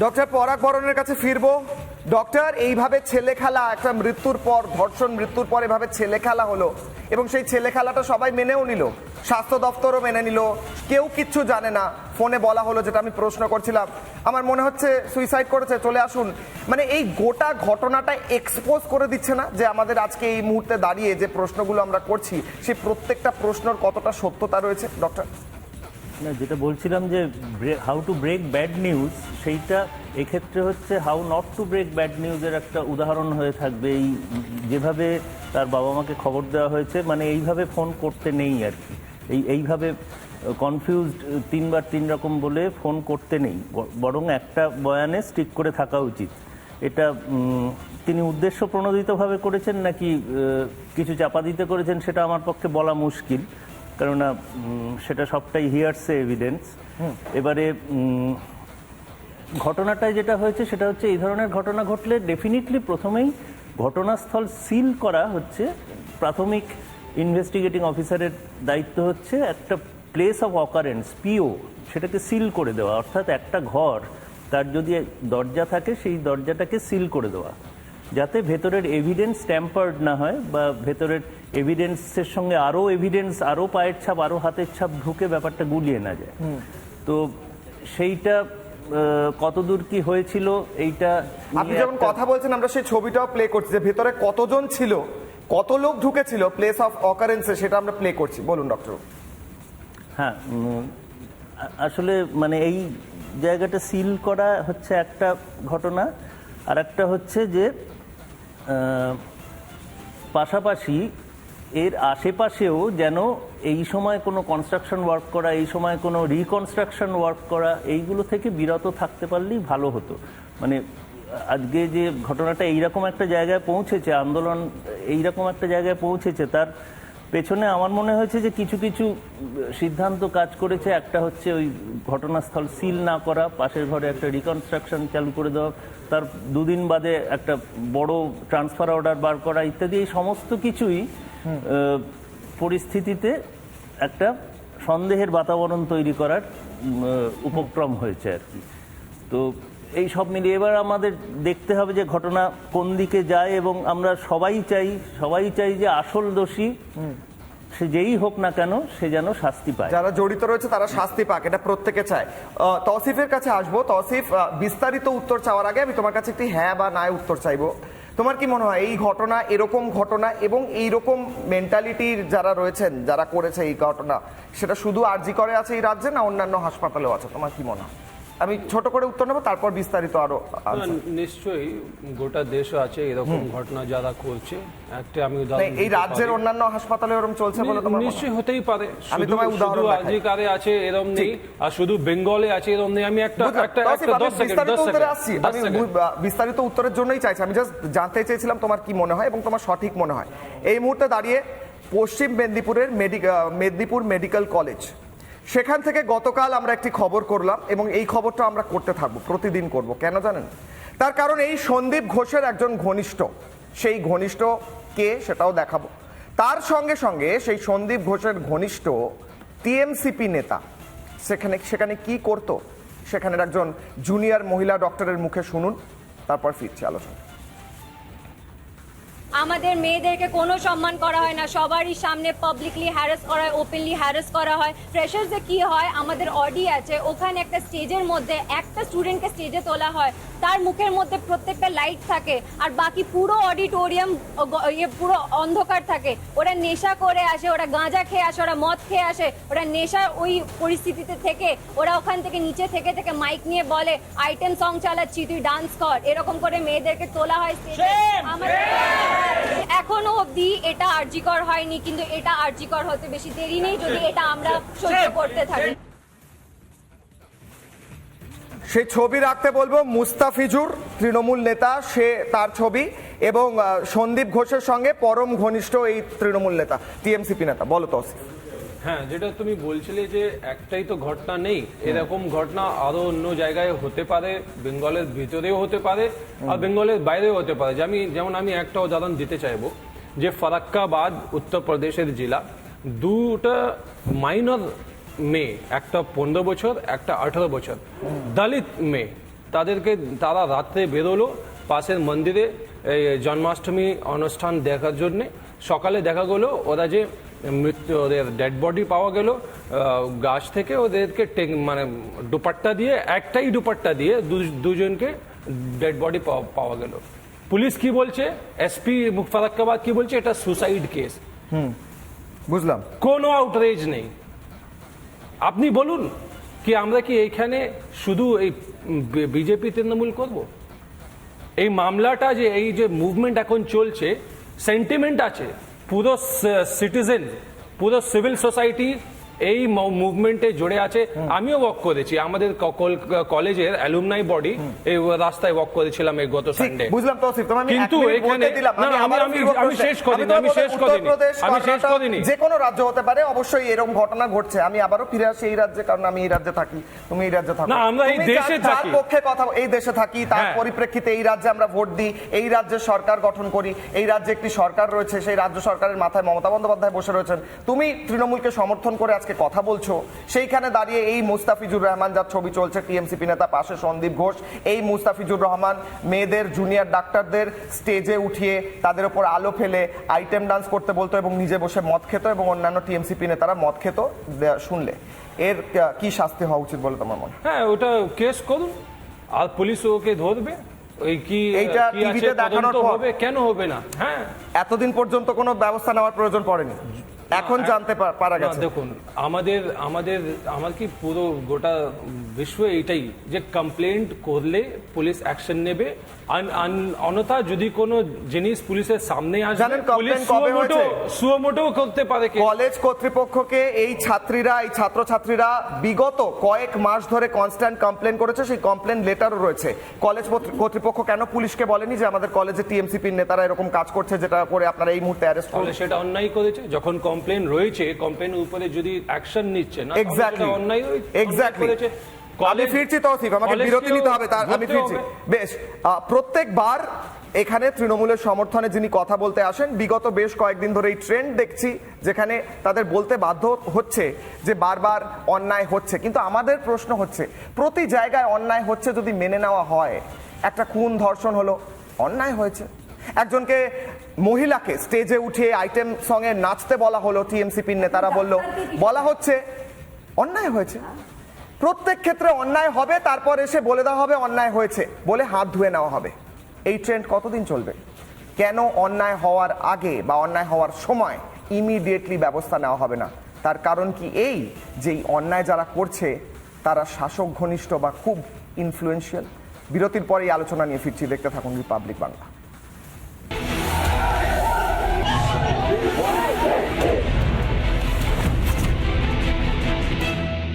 Doctor পরাগ বরণের কাছে ফিরবো। ডক্টর, এইভাবে ছেলে খেলা, একটা মৃত্যুর পর, ধর্ষণ মৃত্যুর পর এভাবে ছেলে খেলা হলো। এবং সেই ছেলে খেলাটা সবাই মেনেও নিল। স্বাস্থ্য দপ্তরও মেনে নিল। কেউ কিচ্ছু জানে না। ফোনে বলা হলো, যেটা আমি প্রশ্ন করছিলাম। আমার মনে হচ্ছে সুইসাইড করেছে। চলে আসুন। মানে এই গোটা ঘটনাটা এক্সপোজ করে দিচ্ছে না যে আমাদের আজকে এই মুহূর্তে দাঁড়িয়ে যে প্রশ্নগুলো আমরা করছি সেই প্রত্যেকটা প্রশ্নর কতটা সত্যতা রয়েছে? ডক্টর? না, যেটা বলছিলাম যে how to break bad news সেইটা এক্ষেত্রে হচ্ছে how not to break bad নিউজের একটা উদাহরণ হয়ে থাকবে। এই যেভাবে তার বাবা মাকে খবর দেওয়া হয়েছে মানে এইভাবে ফোন করতে নেই আর কি। এই, এইভাবে কনফিউজড তিনবার তিন রকম বলে ফোন করতে নেই। বরং একটা বয়ানে স্টিক করে থাকা উচিত। এটা তিনি উদ্দেশ্য প্রণোদিতভাবে করেছেন নাকি কিছু চাপা দিতে করেছেন, সেটা আমার পক্ষে বলা মুশকিল। কেননা সেটা সবটাই হিয়ার্সে এভিডেন্স এবারে ঘটনাটায় যেটা হয়েছে সেটা হচ্ছে এই ধরনের ঘটনা ঘটলে ডেফিনেটলি প্রথমেই ঘটনাস্থল সিল করা হচ্ছে। প্রাথমিক ইনভেস্টিগেটিং অফিসারের দায়িত্ব হচ্ছে একটা প্লেস অফ অকারেন্স পিও সেটাকে সিল করে দেওয়া। অর্থাৎ একটা ঘর তার যদি দরজা থাকে সেই দরজাটাকে সিল করে দেওয়া। যাতে ভেতরের এভিডেন্স ট্যাম্পার্ড না হয় বা ভেতরের এভিডেন্সের সঙ্গে আরও এভিডেন্স আরও পায়ের ছাপ আরও হাতের ছাপ ঢুকে ব্যাপারটা গুলিয়ে না যায়। তো সেইটা কতদূর কি হয়েছিল এইটা আপনি যখন কথা বলছেন আমরা সেই ছবিটাও প্লে করছি যে ভেতরে কতজন ছিল কত লোক ঢুকেছিল প্লেস অফ অকারেন্সে সেটা আমরা প্লে করছি। বলুন ডক্টর হ্যাঁ আসলে মানে এই জায়গাটা সিল করা হচ্ছে একটা ঘটনা। আর একটা হচ্ছে যে পাশাপাশি এর আশেপাশেও যেন এই সময় কোনো কনস্ট্রাকশন ওয়ার্ক করা, এই সময় কোনো রিকনস্ট্রাকশন ওয়ার্ক করা, এইগুলো থেকে বিরত থাকতে পারলেই ভালো হতো। মানে আজকে যে ঘটনাটা এইরকম একটা জায়গায় পৌঁছেছে, আন্দোলন এইরকম একটা জায়গায় পৌঁছেছে, তার পেছনে আমার মনে হয়েছে যে কিছু কিছু সিদ্ধান্ত কাজ করেছে। একটা হচ্ছে ওই ঘটনাস্থল সিল না করা পাশের ঘরে একটা রিকনস্ট্রাকশন চালু করে দেওয়া তার দুদিন বাদে একটা বড় ট্রান্সফার অর্ডার বার করা ইত্যাদি এই সমস্ত কিছুই পরিস্থিতিতে একটা সন্দেহের বাতাবরণ তৈরি করার উপক্রম হয়েছে আর কি। তো এই সব মিলিয়ে এবার আমাদের দেখতে হবে যে ঘটনা কোন দিকে যায় এবং আমরা সবাই চাই সবাই চাই যে আসল দোষী সে যেই হোক না কেন সে যেন শাস্তি পায়। যারা জড়িত রয়েছে তারা শাস্তি পাক, এটা প্রত্যেকে চায়। তৌসিফের কাছে আসব। তসিফ বিস্তারিত উত্তর চাওয়ার আগে আমি তোমার কাছে একটি হ্যাঁ বা না উত্তর চাইব। তোমার কি মনে হয় এই ঘটনা এরকম ঘটনা এবং এই রকম মেন্টালিটির যারা রয়েছেন, যারা করেছে এই ঘটনা, সেটা শুধু আরজি করে আছে এই রাজ্যে না অন্যান্য হাসপাতালেও আছে? তোমার কি মনে হয়? আমি ছোট করে উত্তর নেব তারপর বিস্তারিত আরও নিশ্চয়ই গোটা দেশ আছে এরকম ঘটনা যারা করছে একটা আমি এই রাজ্যের অন্যান্য হাসপাতালে ওরকম চলছে বলে তোমার নিশ্চয়ই হতেই পারে। আমি তোমায় উদাহরণ। আজিকারে আছে এরকম নেই আর শুধু বেঙ্গলে আছে এরকম নেই। আমি একটা একটা একটা আমি দশ সেকেন্ড বিস্তারিত দশ উত্তরে সেকেন্ড আসছি। আমি বিস্তারিত উত্তরের জন্যই চাইছি। আমি জাস্ট জানতে চেয়েছিলাম তোমার কি মনে হয় এবং তোমার সঠিক মনে হয়। এই মুহূর্তে দাঁড়িয়ে পশ্চিম মেদিনীপুরের মেডি- মেদিনীপুর মেডিকেল কলেজ। সেখান থেকে গতকাল আমরা একটি খবর করলাম এবং এই খবরটা আমরা করতে থাকব, প্রতিদিন করব, কেন জানেন? তার কারণ এই সন্দীপ ঘোষের একজন ঘনিষ্ঠ, সেই ঘনিষ্ঠ কে সেটাও দেখাবো। তার সঙ্গে সঙ্গে সেই সন্দীপ ঘোষের ঘনিষ্ঠ টিএমসিপি নেতা, সেখানে সেখানে কি করত? সেখানের একজন জুনিয়র মহিলা ডক্টরের মুখে শুনুন, তারপর ফিরছে আলোচনা আমাদের মেয়েদেরকে কোনো সম্মান করা হয় না। সবারই সামনে পাবলিকলি হ্যারাস করা হয় ওপেনলি হ্যারাস করা হয়। ফ্রেশার্সে কি হয় আমাদের অডি আছে ওখানে একটা স্টেজের মধ্যে একটা স্টুডেন্টকে স্টেজে তোলা হয়। তার মুখের মধ্যে প্রত্যেকটা লাইট থাকে আর বাকি পুরো অডিটোরিয়াম ইয়ে পুরো অন্ধকার থাকে। ওরা নেশা করে আসে ওরা গাঁজা খেয়ে আসে ওরা মদ খেয়ে আসে। ওরা নেশার ওই পরিস্থিতিতে থেকে ওরা ওখান থেকে নিচে থেকে থেকে মাইক নিয়ে বলে আইটেম সং চালাচ্ছি তুই ডান্স কর। এরকম করে মেয়েদেরকে তোলা হয় স্টেজে আমাদের এখনও অবধি এটা আর্জিকর হয়নি কিন্তু এটা আর্জিকর হতে বেশি দেরি নেই যদি এটা আমরা সহ্য করতে থাকি। সেই ছবি রাখতে বলব মুস্তাফিজুর তৃণমূল নেতা সে তার ছবি এবং সন্দীপ ঘোষের সঙ্গে পরম ঘনিষ্ঠ এই তৃণমূল নেতা টিএমসিপি নেতা বলো তৌসিফ হ্যাঁ যেটা তুমি বলছিলে যে একটাই তো ঘটনা নেই, এরকম ঘটনা আরও অন্য জায়গায় হতে পারে, বেঙ্গলের ভিতরেও হতে পারে আর বেঙ্গলের বাইরেও হতে পারে। আমি, যেমন আমি একটা উদাহরণ দিতে চাইব, যে ফারাক্কাবাদ উত্তরপ্রদেশের জেলা, দুটা মাইনর মেয়ে, একটা পনেরো বছর, একটা আঠারো বছর। দলিত মেয়ে, তাদেরকে তারা রাত্রে বেরোলো পাশের মন্দিরে জন্মাষ্টমী অনুষ্ঠান দেখার জন্য। সকালে দেখা গেলো ওরা যে মৃত্যু ওদের ডেড বডি পাওয়া গেল গাছ থেকে ওদেরকে মানে দুপাট্টা দিয়ে একটাই দুপাট্টা দিয়ে দুজনকে ডেড বডি পাওয়া গেল। পুলিশ কি বলছে? এসপি মুফারাক্কাবাদ কি বলছে? এটা সুসাইড কেস হুম বুঝলাম। কোনো আউটরেজ নেই। আপনি বলুন কি আমরা কি এইখানে শুধু এই বিজেপি তৃণমূল করব? এই মামলাটা যে এই যে মুভমেন্ট এখন চলছে সেন্টিমেন্ট আছে। পুরো সিটিজেন পুরো সিভিল সোসাইটি এই মুভমেন্টে জুড়ে আছে। আমিও ওয়াক করেছি। আমাদের কলেজের অ্যালুমনাই বডি এই রাস্তায় ওয়াক করেছিলাম এই গত সানডে বুঝলাম তো তোমার কিন্তু এখানে- না, আমি- আমি- আমি শেষ করিনি, আমি শেষ করিনি। আমি শেষ করিনি। যে কোনো রাজ্য হতে পারে অবশ্যই এরকম ঘটনা ঘটছে। আমি আবারও ফিরে আসি এই রাজ্যে কারণ আমি এই রাজ্যে থাকি। তুমি এই রাজ্যে থাকো। না, আমরা এই দেশে থাকি। পক্ষে কথা এই দেশে থাকি তার হ্যাঁ। পরিপ্রেক্ষিতে এই রাজ্যে আমরা ভোট দিই এই রাজ্যে সরকার গঠন করি এই রাজ্যে একটি সরকার রয়েছে সেই রাজ্য সরকারের মাথায় মমতা বন্দ্যোপাধ্যায় বসে রয়েছেন। তুমি তৃণমূলকে সমর্থন করে আজকে কথা বলছো। সেইখানে দাঁড়িয়ে এই মুস্তাফিজুর রহমান যার ছবি চলছে টিএমসিপি নেতা পাশে সন্দীপ ঘোষ এই মুস্তাফিজুর রহমান মেয়েদের জুনিয়র ডাক্তারদের স্টেজে উঠিয়ে তাদের ওপর আলো ফেলে আইটেম ডান্স করতে বলতো এবং নিজে বসে মদ খেত এবং অন্যান্য টিএমসিপি নেতারা মদ খেত শুনলে। এর কি শাস্তি হওয়া উচিত বলে তোমার মনে হ্যাঁ? ওটা কেস করুন। আর পুলিশ ওকে ধরবে। ওই কি এইটা টিভিতে দেখানোর হবে কেন হবে না? হ্যাঁ। এতদিন পর্যন্ত কোনো ব্যবস্থা নেওয়ার প্রয়োজন পড়েনি। এখন জানতে পারা গেছে। দেখুন আমাদের আমাদের আমার কি পুরো গোটা বিশ্ব এইটাই যে কমপ্লেন্ট করলে পুলিশ অ্যাকশন নেবে। অন্যথা যদি কোনো জিনিস পুলিশের সামনে আসবে পুলিশ সুমোটো করতে পারে কে? কলেজ কর্তৃপক্ষকে এই ছাত্রীরা এই ছাত্রছাত্রীরা বিগত কয়েক মাস ধরে কনস্ট্যান্ট কমপ্লেন করেছে। সেই কমপ্লেন লেটারও রয়েছে। কলেজ কর্তৃপক্ষ কেন পুলিশকে বলেনি যে আমাদের কলেজে টিএমসিপির নেতারা এরকম কাজ করছে যেটা করে আপনারা এই মুহূর্তে অ্যারেস্ট করুন? সেটা অন্যায় করেছে? যখন কমপ্লেন রয়েছে কমপ্লেন উপরে যদি অ্যাকশন নিচ্ছে না এক্স্যাক্টলি অন্যায় এক্স্যাক্টলি। আমি ফিরছি তৌসিফ আমাকে বিরতি নিতে হবে তার আমি ফিরছি। বেশ প্রত্যেকবার এখানে তৃণমূলের সমর্থনে যিনি কথা বলতে আসেন বিগত বেশ কয়েকদিন ধরে এই ট্রেন্ড দেখছি যেখানে তাদের বলতে বাধ্য হচ্ছে যে বারবার অন্যায় হচ্ছে। কিন্তু আমাদের প্রশ্ন হচ্ছে প্রতি জায়গায় অন্যায় হচ্ছে যদি মেনে নেওয়া হয় একটা খুন ধর্ষণ হলো অন্যায় হয়েছে। একজনকে মহিলাকে স্টেজে উঠিয়ে আইটেম সঙ্গে নাচতে বলা হলো, টিএমসিপির নেতারা বলল, বলা হচ্ছে অন্যায় হয়েছে। প্রত্যেক ক্ষেত্রে অন্যায় হবে, তারপর এসে বলে দেওয়া হবে অন্যায় হয়েছে, বলে হাত ধুয়ে নেওয়া হবে। এই ট্রেন্ড কতদিন চলবে? কেন অন্যায় হওয়ার আগে বা অন্যায় হওয়ার সময় ইমিডিয়েটলি ব্যবস্থা নেওয়া হবে না? তার কারণ কি এই, যে অন্যায় যারা করছে, তারা শাসক ঘনিষ্ঠ বা খুব ইনফ্লুয়েন্সিয়াল বিরতির পরে এই আলোচনা নিয়ে ফিরছি, দেখতে থাকুন রিপাবলিক বাংলা